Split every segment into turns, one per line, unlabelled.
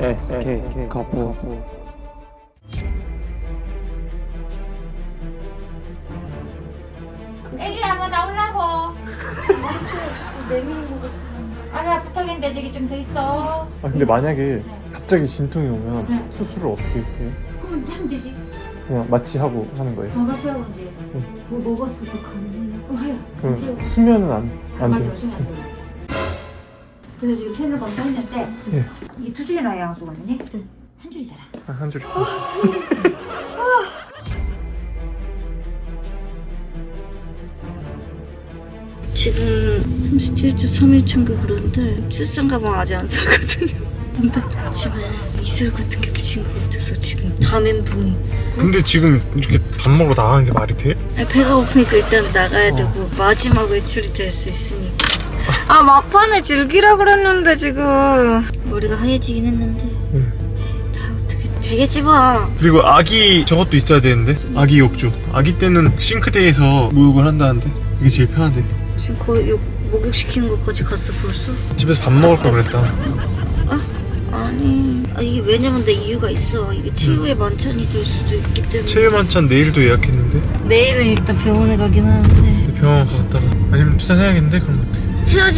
SK 거부
애기 한번 나오려고.
내미는 것 같아.
아가 부탁인데 저기 좀 더 있어.
아 근데 만약에 갑자기 진통이 오면
네.
수술을 어떻게 해?
그럼 하면 되지.
그냥 마취 하고 하는 거예요?
뭐 마시라고 이제.
뭐 먹었어, 그 간이.
어, 하여.
그럼 수면은 안, 안
맞아,
돼요?
마시면 안 돼. 그래서 지금 채널 검사했는데
예.
이게 두 줄이 나야 양수거든요. 한 줄이잖아.
아, 한 줄.
지금 37주 3일차인가 그런데 출산 가방 아직 안 샀거든요. 근데 집에 이슬 같은 게 붙인 것 같아서 지금 다 멘붕이.
근데 지금 이렇게 밥 먹으러 나가는 게 말이 돼?
아니, 배가 고프니까 일단 나가야 되고 마지막 외출이 될 수 있으니까. 아 막판에 즐기라 그랬는데 지금. 머리가 하얘지긴 했는데.
응.
다 어떻게 되겠지 봐.
그리고 아기 저것도 있어야 되는데? 아기 욕조. 아기 때는 싱크대에서 목욕을 한다는데? 이게 제일 편하대
지금 거의 요- 목욕시키는 것까지 갔어 벌써?
집에서 밥 먹을 걸 그랬다.
아니. 아, 이게 왜냐면 내 이유가 있어. 이게 최후의 만찬이 될 수도 있기 때문에.
체유 만찬 내일도 예약했는데?
내일은 일단 병원에 가긴 하는데.
병원 갔다가 아니면 출산해야겠는데? 그럼 어떡해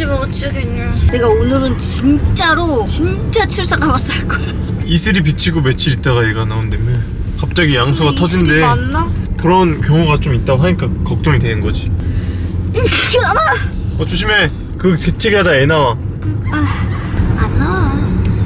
뭐 어쩌겠냐. 내가 오늘은 진짜로 진짜 출산 가봤어 할 거야.
이슬이 비치고 며칠 있다가 얘가 나온다며? 갑자기 양수가
이슬이
터진대.
맞나?
그런 경우가 좀 있다고 하니까 걱정이 되는 거지. 어 조심해. 그 재채기 하다 애 나와.
안 나와.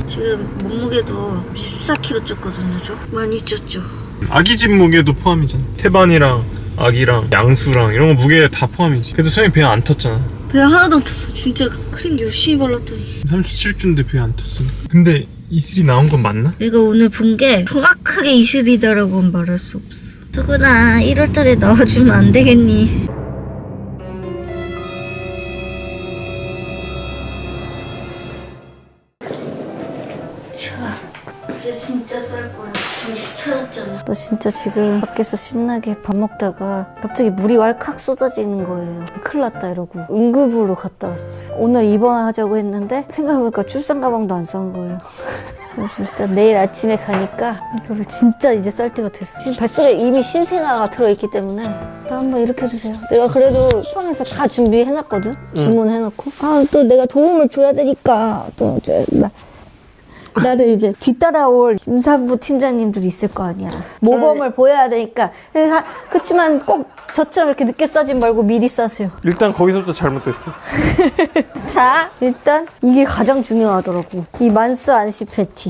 지금 몸무게도 14kg 쪘거든요 저. 많이 쪘죠.
아기 집 무게도 포함이잖아. 태반이랑 아기랑 양수랑 이런 거 무게 다 포함이지. 그래도 소영이 배 안 텄잖아
배 하나도 안 탔어 진짜 크림 열심히 발랐더니
37주인데 배안 텄으니까 근데 이슬이 나온 건 맞나?
내가 오늘 본 게 정확하게 이슬이다라고는 말할 수 없어 수근아 1월달에 나와주면 안 되겠니? 진짜 지금 밖에서 신나게 밥 먹다가 갑자기 물이 왈칵 쏟아지는 거예요. 큰일 났다 이러고 응급으로 갔다 왔어요. 오늘 입원하자고 했는데 생각해보니까 출산 가방도 안 싼 거예요. 일단 내일 아침에 가니까 이거를 진짜 이제 쌀 때가 됐어. 지금 뱃속에 이미 신생아가 들어있기 때문에 나 한번 일으켜 주세요. 내가 그래도 쿠팡에서 다 준비해놨거든. 주문해놓고. 아 또 내가 도움을 줘야 되니까 또 이제 나 나를 이제 뒤따라올 임산부 팀장님들이 있을 거 아니야. 모범을 보여야 되니까. 그렇지만 꼭 저처럼 이렇게 늦게 싸지 말고 미리 싸세요.
일단 거기서부터 잘못됐어
자, 일단 이게 가장 중요하더라고. 이 만스 안시 패티.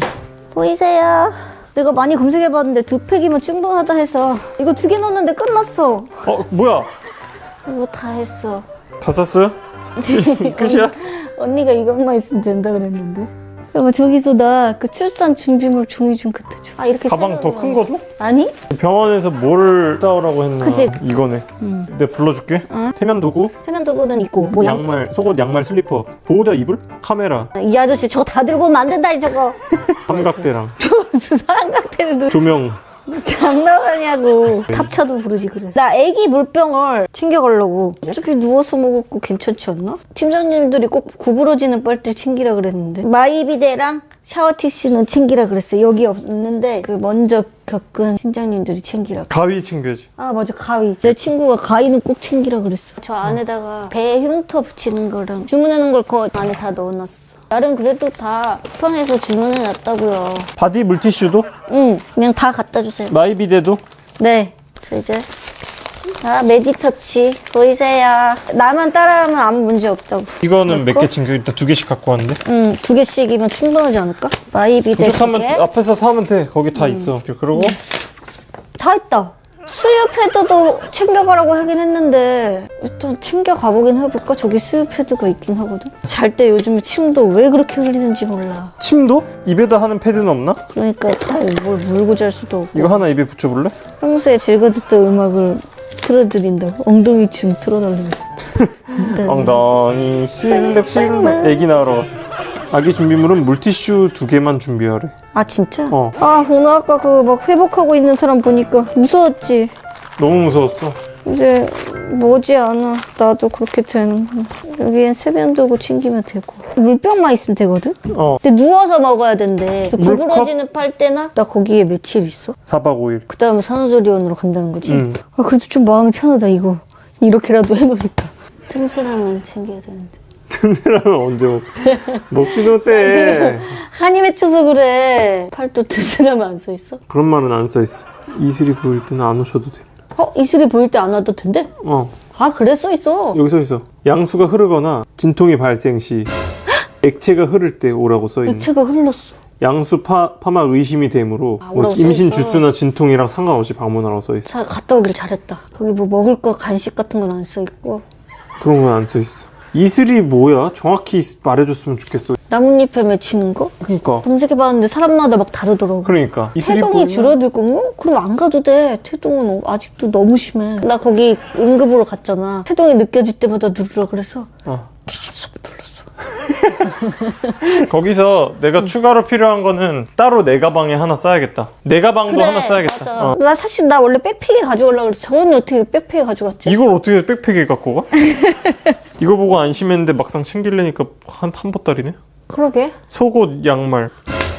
보이세요? 내가 많이 검색해봤는데 두 팩이면 충분하다 해서 이거 두 개 넣었는데 끝났어.
어 뭐야
이거 다 했어.
다 샀어요? 끝이야?
언니가 이것만 있으면 된다 그랬는데. 여보 저기서 나 그 출산 준비물 종이 좀 갖다 줘. 아 이렇게
가방 더 큰 거 줘?
아니?
병원에서 뭘 싸오라고 했나
그치?
이거네
응.
내가 불러줄게
어?
세면 도구
세면 도구는 있고 뭐 양...
양말 속옷 양말 슬리퍼 보호자 이불 카메라
이 아저씨 저거 다 들고 오면 안 된다 이 저거.
삼각대랑
무슨 사람 같아도 들-
조명
장난하냐고. 탑차도 부르지 그래. 나 애기 물병을 챙겨가려고. 어차피 누워서 먹을 거 괜찮지 않나? 팀장님들이 꼭 구부러지는 빨대를 챙기라 그랬는데. 마이비데랑 샤워티슈는 챙기라 그랬어요. 여기 없는데 그 먼저 겪은 팀장님들이 챙기라
가위 챙겨야지.
아 맞아 가위. 내 친구가 가위는 꼭 챙기라 그랬어. 저 안에다가 배 흉터 붙이는 거랑 주문해놓은 걸그 안에 다 넣어놨어 나름 그래도 다 쿠팡에서 주문해 놨다고요
바디 물티슈도
응 그냥 다 갖다 주세요
마이비데도
네. 자, 이제. 자, 메디터치. 보이세요? 나만 따라하면 아무 문제 없다고.
이거는 몇? 개 챙겨 일단 두 개씩 갖고 왔는데
응, 두 개씩이면 충분하지 않을까? 마이비데 두
부족하면
개.
앞에서 사면 돼 거기 다 있어 그리고
다 있다. 수유 패드도 챙겨가라고 하긴 했는데 일단 챙겨가 보긴 해볼까? 저기 수유 패드가 있긴 하거든. 잘 때 요즘에 침도 왜 그렇게 흘리는지 몰라.
침도? 입에다 하는 패드는 없나?
그러니까 잘뭘 물고 잘 수도 없고.
이거 하나 입에 붙여볼래?
평소에 즐겨 듣던 음악을 틀어드린다고? 엉덩이 춤 틀어달라고. 네.
엉덩이 실렙 실렙 애기 낳으러 가서 아기 준비물은 물티슈 두 개만 준비하래
아 진짜?
어.
아 오늘 아까 그 막 회복하고 있는 사람 보니까 무서웠지.
너무 무서웠어
이제 뭐지 않아. 나도 그렇게 되는구나. 여기엔 세면도구 챙기면 되고. 물병만 있으면 되거든?
어
근데 누워서 먹어야 된대.
물컵?
구부러지는 빨대나? 나 거기에 며칠 있어?
4박 5일
그 다음에 산후조리원으로 간다는 거지?
응.
아, 그래도 좀 마음이 편하다, 이거. 이렇게라도 해놓으니까. 틈새라면 챙겨야 되는데.
틈새라면 언제 먹 먹지도 못해
한이 맺혀서 그래. 팔도 틈새라면 안 써있어?
그런 말은 안 써 있어 이슬이 보일 때는 안 오셔도
어? 이슬이 보일 때 안 와도 된대?
돼어
아, 그래, 써 있어.
여기 써 있어 양수가 흐르거나 진통이 발생 시 액체가 흐를 때 오라고 써있네
액체가 흘렀어.
양수 파, 파막 의심이 되므로
아,
뭐
오라고
임신. 주수나 진통이랑 상관없이 방문하라고 써 있어
자, 갔다 오길 잘했다. 거기 뭐 먹을 거, 간식 같은 건 안 써 있고.
그런 건 안 써 있어 이슬이 뭐야? 정확히 말해줬으면 좋겠어
나뭇잎에 맺히는 거?
그러니까
검색해봤는데 사람마다 막 다르더라고.
그러니까 이슬이
태동이
보이면-
줄어들 거고? 그럼 안 가도 돼. 태동은 아직도 너무 심해. 나 거기 응급으로 갔잖아. 태동이 느껴질 때마다 누르라 그래서
어.
계속 눌렀어.
거기서 내가 추가로 필요한 거는 따로 내 가방에 하나 싸야겠다 내 가방도 하나 싸야겠다
맞아.
어.
나 사실 나 원래 백팩에 가져가려고 그랬어. 저번에 어떻게 백팩에 가져갔지?
이걸 어떻게 백팩에 갖고 가? 이거 보고 안심했는데 막상 챙기려니까 한 판보따리네
그러게.
속옷 양말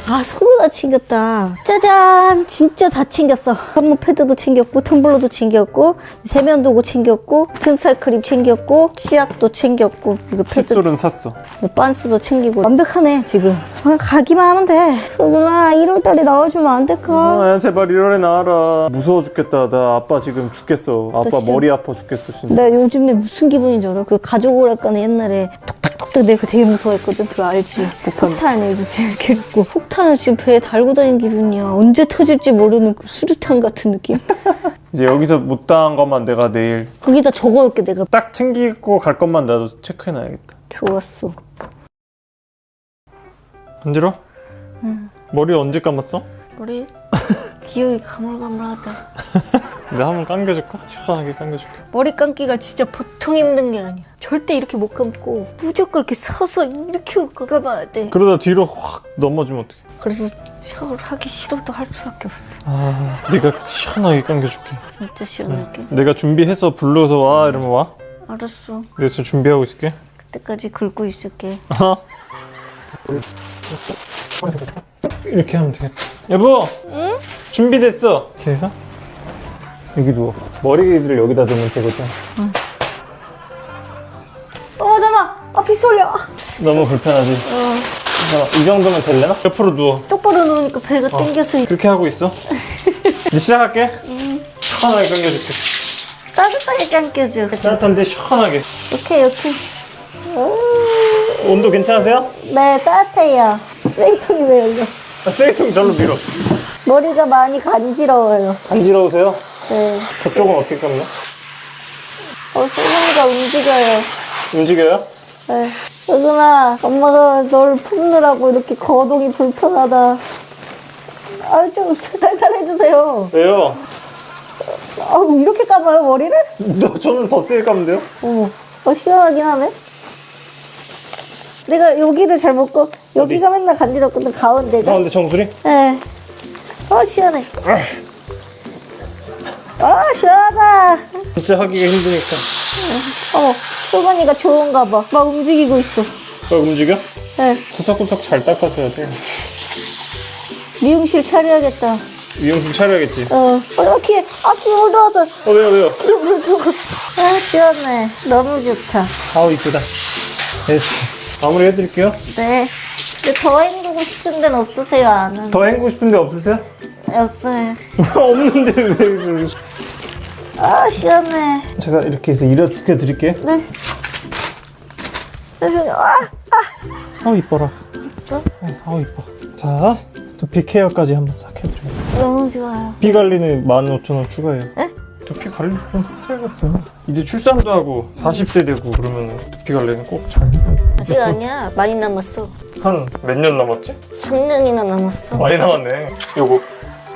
아, 속을 다 챙겼다. 짜잔! 진짜 다 챙겼어. 한모 패드도 챙겼고, 텀블러도 챙겼고, 세면도구 챙겼고, 튼살크림 챙겼고, 치약도 챙겼고, 이거 패드,
칫솔은 샀어
빤스도 챙기고. 완벽하네, 지금. 그냥 가기만 하면 돼. 소근아, 1월달에 나와주면 안 될까?
아 제발 1월에 나와라 무서워 죽겠다 나 아빠 지금 죽겠어 아빠
진짜-
머리 아파 죽겠어 진짜
나 요즘에 무슨 기분인 줄 알아? 그 가족 오락관에 옛날에 톡톡톡톡 내가 되게 무서워했거든. 그거 알지? 폭탄 이렇게 이렇게 해갖고 폭탄 을 지금 배에 달고 다니는 기분이야. 언제 터질지 모르는 그 수류탄 같은 느낌?
이제 여기서 못 당한 것만 내가 내일
거기다 적어놓게 내가
딱 챙기고 갈 것만 나도 체크해놔야겠다
좋았어.
간지러? 머리 언제 감았어?
머리 기억이 가물가물하다.
내가 한번 감겨줄까? 시원하게 감겨줄게
머리 감기가 진짜 보통 힘든 게 아니야. 절대 이렇게 못 감고 무조건 이렇게 서서 이렇게 감아야 돼.
그러다 뒤로 확 넘어지면 어떡해
그래서 샤워를 하기 싫어도 할 수밖에 없어.
아 내가 시원하게 감겨줄게
진짜 시원하게.
내가 준비해서 불러서 와 이러면 와
알았어.
지금 준비하고 있을게
그때까지 긁고 있을게.
어? 이렇게 하면 되겠다 여보 응? 준비됐어 이렇게 해서 여기 누워 머리를 여기다 두면 되거든
어 잠깐. 아 빗소 올려.
너무 불편하지? 어. 이 정도면 될래나? 옆으로 누워
똑바로 누우니까 배가 땡겨서
그렇게 하고 있어 이제 시작할게 시원하게 감겨줄게
따뜻하게 감겨줘.
따뜻한데 시원하게
오케이 오케이.
온도 괜찮으세요?
네 따뜻해요. 쓰레기통이 왜 열려?
아, 쓰레기통 절로 밀어
머리가 많이 간지러워요.
간지러우세요?
네.
저쪽은 어떻게 감나?
어 소금이가 움직여요.
움직여요?
네. 여근아, 엄마가 널 품느라고 이렇게 거동이 불편하다. 아, 좀 살살 해주세요.
왜요?
아, 이렇게 감아요, 머리를?
너, 저는 더 세게 감면 돼요?
어머, 어, 시원하긴 하네. 내가 여기를 잘 먹고, 여기가 맨날 간지럽거든, 가운데가.
가운데 정수리?
네. 어, 시원해. 아, 시원하다.
진짜 하기가 힘드니까
어머, 소건이가 좋은가 봐. 막 움직이고 있어.
어, 움직여?
네.
구석구석 잘 닦아줘야 돼
미용실 차려야겠다.
미용실 차려야겠지
어, 어, 여기, 앞이 올라와서
어 왜요 왜요?
물 들어갔어. 아, 시원해. 너무 좋다.
아우 이쁘다 됐어 마무리 해드릴게요
네. 근데 더 헹구고 싶은 데는 없으세요, 아는?
더 헹구고 싶은데 없으세요?
없어요.
없는데 왜 그러지?
아, 시원해.
제가 이렇게 해서 이렇게 드릴게요
네. 그래서, 아,
아우 이뻐라
이뻐?
어, 아우 이뻐 자 두피 케어까지 한번 싹 해드려요
너무 좋아요.
피 관리는 15,000원 추가해요
에?
두피 관리 좀 하셔야겠어요 이제 출산도 하고 40대 되고 그러면 두피 관리는 꼭 잘
아직 아니야. 많이 남았어.
한몇 년 남았지?
3년이나 남았어.
많이 남았네 요거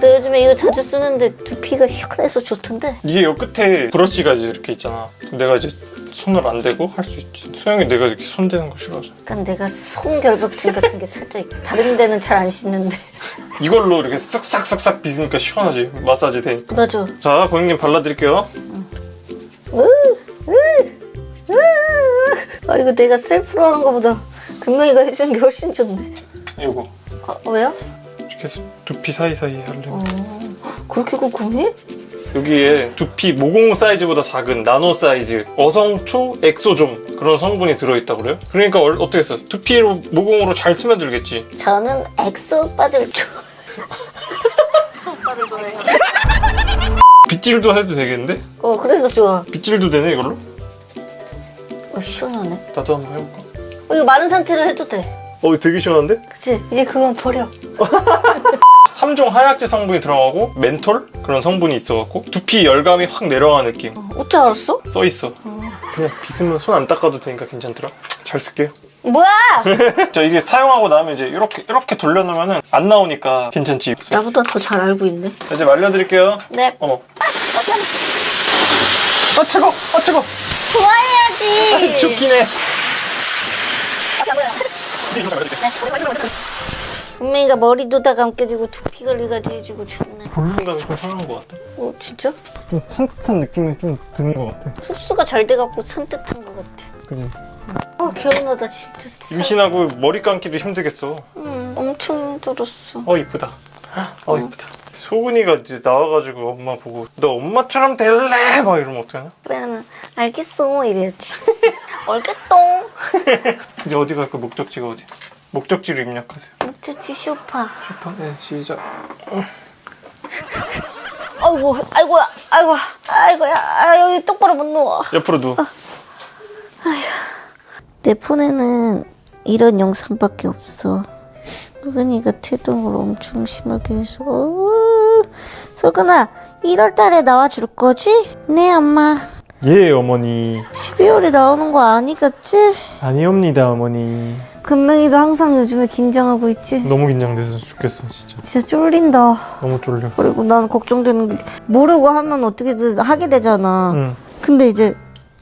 나 요즘에 이거 자주 쓰는데 두피가 시원해서 좋던데?
이게 요 끝에 브러쉬가 이렇게 있잖아. 내가 이제 손을 안 대고 할 수 있지. 소영이 내가 이렇게 손 대는 거 싫어하잖아.
약간 내가 손결벽증 같은 게 살짝 다른 데는 잘 안 씻는데.
이걸로 이렇게 쓱싹싹싹 빗으니까 시원하지. 마사지 되니까.
맞아.
자 고객님 발라드릴게요.
으, 아 이거 내가 셀프로 하는 거보다 금명이가 해주는 게 훨씬 좋네.
이거.
아, 왜요?
해서 두피 사이사이 할래.
어, 그렇게 꼼꼼해?
여기에 두피 모공 사이즈보다 작은 나노 사이즈 어성초 엑소좀 그런 성분이 들어있다 그래요? 그러니까 얼- 어떻게 했어? 두피로 모공으로 잘 스며들겠지.
저는 엑소 오빠들 좋아. 오빠들 좋아해요.
빗질도 해도 되겠는데?
어 그래서 좋아.
빗질도 되네 이걸로?
어 시원하네.
나도 한번 해볼까?
어, 이거 마른 상태로 해도 돼.
어 되게 시원한데?
그치? 이제 그건 버려.
3종 하약제 성분이 들어가고 멘톨? 그런 성분이 있어갖고 두피 열감이 확 내려가는 느낌.
어, 어째 알았어?
써 있어. 그냥 빗으면 손 안 닦아도 되니까 괜찮더라. 잘 쓸게요.
뭐야?
자 이게 사용하고 나면 이제 이렇게 이렇게 돌려놓으면 안 나오니까 괜찮지.
나보다 더 잘 알고 있네.
자, 이제 말려드릴게요.
네.
어머 아 차고! 아 차고!
좋아해야지.
죽긴 해
은명이가 머리도 다 감겨주고 두피 관리까지 해주고 좋네.
볼륨감이 좀 상한 것 같아
어 진짜?
좀 산뜻한 느낌이 좀 드는 것 같아
흡수가 잘 돼갖고 산뜻한 것 같아.
그지
아 개운하다 진짜.
임신하고 머리 감기도 힘들겠어
응 엄청 힘들었어.
어 이쁘다 어 이쁘다 소은이가 이제 나와가지고 엄마 보고 너 엄마처럼 될래? 막 이러면 어떡하냐?
그래는 알겠어 이래야지. 알겠똥.
이제 어디 갈까? 목적지가 어디? 목적지로 입력하세요
목적지 쇼파.
쇼파 네 시작
아이고 아이고야 아이고 아이고야 아 여기 똑바로 못 누워.
옆으로 누워
내 폰에는 이런 영상밖에 없어. 수근이가 태동을 엄청 심하게 해서 어, 수근아 1월달에 나와줄 거지? 네 엄마
예 어머니
12월에 나오는 거 아니겠지?
아니옵니다 어머니
금명이도 항상 요즘에 긴장하고 있지?
너무 긴장돼서 죽겠어 진짜
진짜 쫄린다
너무 쫄려
그리고 난 걱정되는 게 모르고 하면 어떻게든 하게 되잖아
응
근데 이제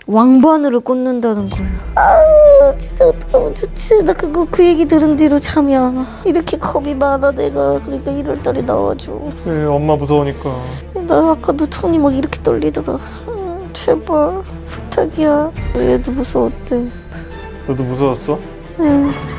왕관으로 꽂는다는 거야. 아, 진짜 어떡하면 좋지. 나 그거 그 얘기 들은 뒤로 잠이 안 와. 이렇게 겁이 많아 내가. 그러니까 1월 달에 나와줘.
네, 엄마 무서우니까
나 아까도 손이 막 이렇게 떨리더라. 음, 제발 부탁이야. 얘도 무서웠대.
너도 무서웠어?
응.